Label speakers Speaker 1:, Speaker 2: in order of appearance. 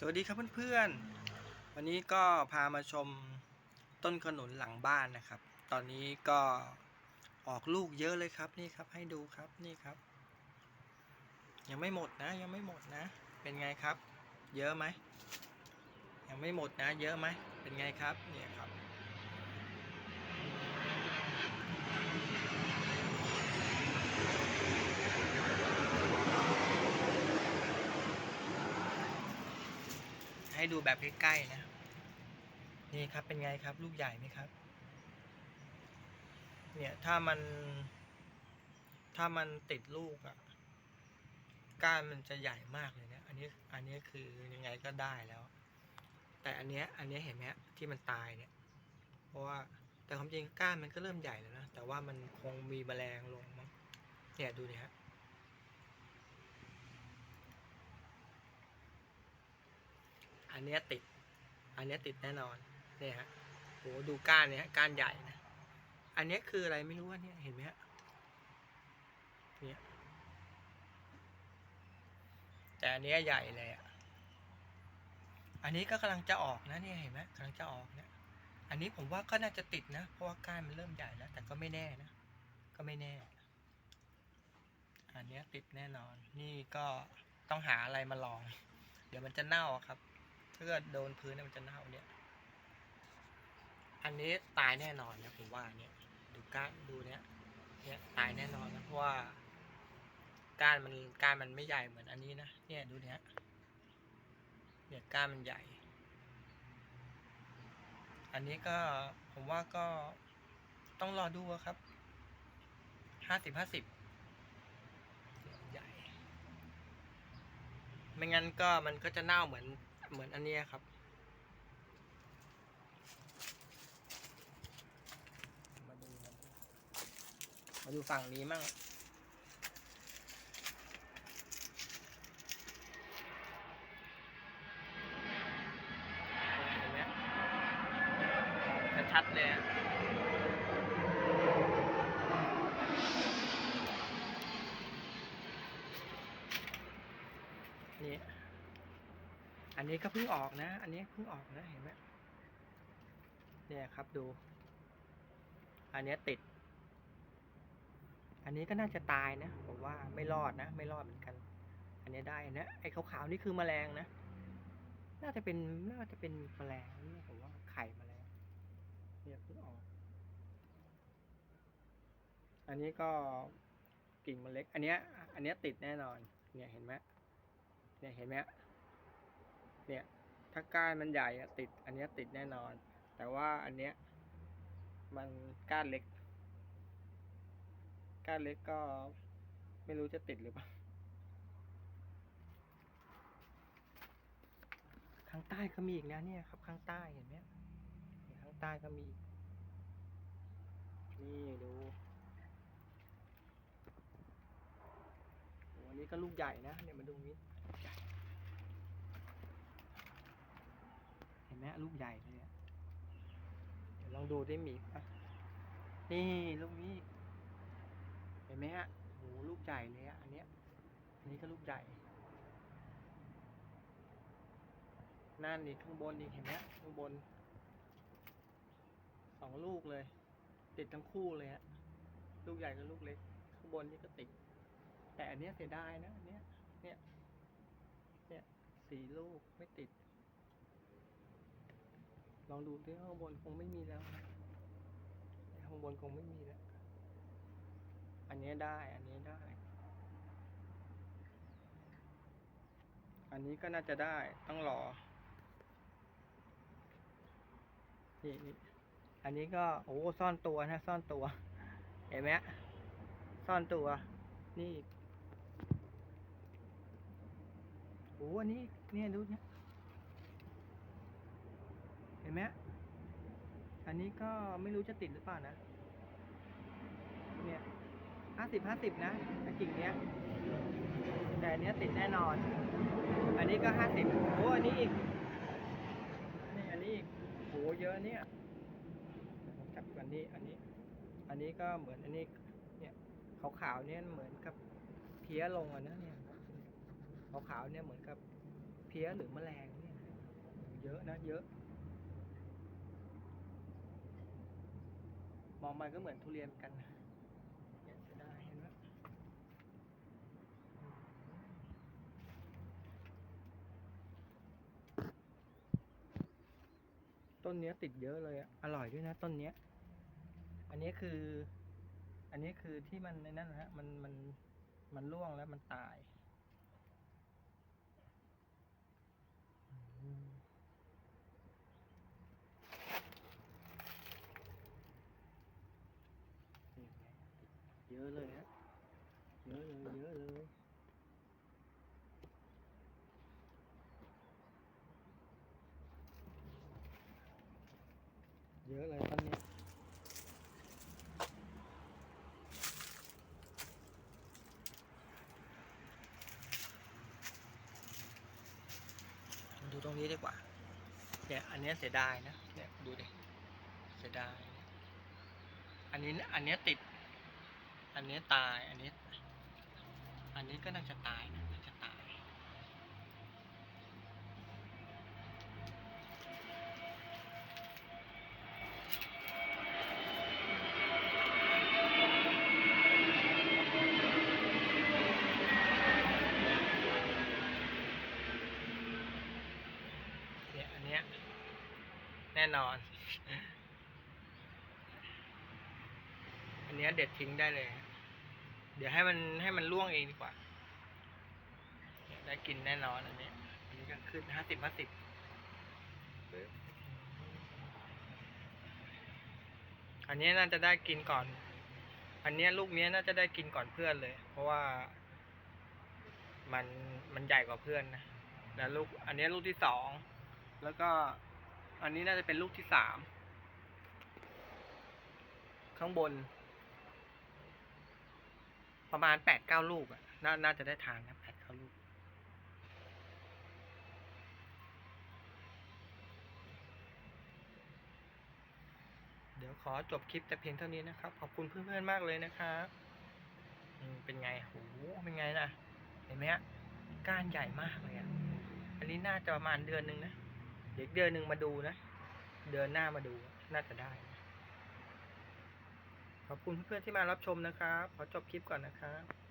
Speaker 1: สวัสดีครับเพื่อนๆ วันนี้ก็พามาชมต้นขนุนหลังบ้านนะครับ ตอนนี้ก็ออกลูกเยอะเลยครับนี่ครับให้ดูครับนี่ครับ ยังไม่หมดนะยังไม่หมดนะ เป็นไงครับ เยอะไหมยังไม่หมดนะ เยอะไหมเป็นไงครับเนี่ย ให้ดูแบบใกล้ๆนะ นี่ครับเป็นไงครับ ลูกใหญ่ไหมครับ เนี่ยถ้ามัน ถ้ามันติดลูกอะ่ะก้านมันจะใหญ่มากเลยเนี่ย อันนี้อันนี้คือยังไงก็ได้แล้ว แต่อันเนี้ยอันเนี้ยเห็นไหมฮะที่มันตายเนี่ย เพราะว่าแต่ความจริงก้านมันก็เริ่มใหญ่แล้วนะแต่ว่ามันคงมีแมลงลงมั้งเนี่ยดูเนี่ยฮะ อันเนี้ยติด อันเนี้ยติดแน่นอน เนี่ยฮะโหดูก้านเนี่ยฮะก้านใหญ่นะ อันเนี้ยคืออะไรไม่รู้ว่าเนี่ยเห็นไหมฮะ เนี่ย แต่อันเนี้ยใหญ่เลยอะ อันนี้ก็กำลังจะออกนะเนี่ยเห็นไหมกำลังจะออกเนี่ย อันนี้ผมว่าก็น่าจะติดนะ เพราะว่าก้านมันเริ่มใหญ่แล้ว แต่ก็ไม่แน่นะ ก็ไม่แน่ อันเนี้ยติดแน่นอน นี่ก็ต้องหาอะไรมาลอง เดี๋ยวมันจะเน่าครับ ถ้าเกิดโดนพื้นเนี่ยมันจะเน่าเนี่ย อันนี้ตายแน่นอนนะผมว่าเนี่ยดูก้านดูเนี่ยเนี่ยตายแน่นอนนะเพราะว่าก้านมันก้านมันไม่ใหญ่เหมือนอันนี้นะเนี่ยดูเนี่ยเนี่ยก้านมันใหญ่ อันนี้ก็ผมว่าก็ต้องรอดูครับห้าสิบห้าสิบใหญ่ ไม่งั้นก็มันก็จะเน่าเหมือน เหมือนอันนี้ครับ มาดูมาดูมาดูฝั่งนี้มั่งเห็นไหมชัดๆเลยอะนี่ อันนี้ก็เพิ่งออกนะ อันนี้เพิ่งออกนะเห็นไหมเนี่ยครับดู อันนี้ติด อันนี้ก็น่าจะตายนะผมว่าไม่รอดนะ ไม่รอดเหมือนกัน อันนี้ได้นะไอ้ขาวๆนี่คือแมลงนะ น่าจะเป็นน่าจะเป็นแมลงนี่ผมว่าไข่แมลงเนี่ยเพิ่งออก อันนี้ก็กิ่งมันเล็ก อันเนี้ย อันเนี้ยติดแน่นอน เนี่ยเห็นไหมเนี่ยเห็นไหม เนี่ย ถ้าก้านมันใหญ่อะติด อันเนี้ยติดแน่นอน แต่ว่าอันเนี้ยมันก้านเล็ก ก้านเล็กก็ไม่รู้จะติดหรือเปล่า ข้างใต้ก็มีอีกนะเนี่ยครับ ข้างใต้เห็นไหมข้างใต้ก็มี นี่ดูโอ้อันนี้ก็ลูกใหญ่นะ เนี่ยมาดูนี้ใหญ่เห็ นไหมลูกใหญ่เลยอะเดี๋ยวลองดูได้มีอะนี่ลูกนี้ เห็นไหมฮะโหลูกใหญ่เลยอะอันเนี้ย อันนี้ก็ลูกใหญ่นั่นนี่ข้างบนนี่เห็นไหมฮะข้างบนสองลูกเลย ติดทั้งคู่เลยฮะลูกใหญ่กับลูกเล็ก ข้างบนนี่ก็ติด แต่อันเนี้ยเสียดายนะอันเนี้ยเนี่ยเนี่ยสี่ลูกไม่ติด ลองดูที่ข้างบนคงไม่มีแล้วนะข้างบนคงไม่มีแล้ว อันนี้ได้ อันนี้ได้ อันนี้ก็น่าจะได้ ต้องรอนี่นี่อันนี้ก็ โอ้ซ่อนตัวนะ ซ่อนตัว เห็นไหมซ่อนตัว นี่โอ้อันนี้เนี่ยดูเนี่ย ห็นไหมอันนี้ก็ไม่รู้จะติดหรือเปล่านะ เนี่ยห้าสิบห้าสิบนะไอ้กิ่งเนี้ย แต่อันเนี้ยติดแน่นอน อันนี้ก็ห้าสิบโอ้อันนี้อีก นี่อันนี้อีกโหเยอะเนี่ยจับกันนี้ อันนี้ อันนี้ก็เหมือนอันนี้ เนี่ยขาวๆเนี่ยเหมือนกับเพี้ยลงอะนะเนี่ยขาวๆเนี่ยเหมือนกับเพี้ยหรือแมลงเนี่ย เยอะนะเยอะ องไปก็เหมือนทุเรียนกันนะเนี่ยเสียดายเห็นไหมต้นเนี้ยติดเยอะเลยอะอร่อยด้วยนะต้นเนี้ย อันนี้คือ อันนี้คือที่มันในนั่นนะฮะ มันมันมันร่วงแล้วมันตายอืมนี่ไงเยอะเลยฮะเยอะเลยเยอะเลยเยอะเลยต้นนี้ดูตรงนี้ดีกว่าเนี่ยอันนี้เสียดายนะเนี่ยดูดิเสียดายอันนี้อันนี้ติด อันนี้ตาย อันนี้ อันนี้ก็น่าจะตายนะน่าจะตาย เนี่ยอันเนี้ยแน่นอน อันเนี้ยเด็ดทิ้งได้เลย เดี๋ยวให้มันให้มันร่วงเองดีกว่าเนี่ยได้กินแน่นอนอันนี้อันนี้ก็ขึ้นห้าสิบห้าสิบอันนี้น่าจะได้กินก่อน อันเนี้ยลูกเนี้ยน่าจะได้กินก่อนเพื่อนเลย เพราะว่า มันมันใหญ่กว่าเพื่อนนะแล้วลูก อันนี้ลูกที่สอง แล้วก็ อันนี้น่าจะเป็นลูกที่สาม ข้างบน ประมาณแปดเก้าลูกอะน่าน่าจะได้ทานนะแปดเก้าลูก เดี๋ยวขอจบคลิปแต่เพียงเท่านี้นะครับ ขอบคุณเพื่อนๆมากเลยนะครับเป็นไงโหเป็นไงนะเห็นไหมฮะก้านใหญ่มากเลยอะอันนี้น่าจะประมาณเดือนหนึ่งนะ เดี๋ยวเดือนหนึ่งมาดูนะ เดือนหน้ามาดู น่าจะได้ ขอบคุณเพื่อนๆที่มารับชมนะครับ ขอจบคลิปก่อนนะครับ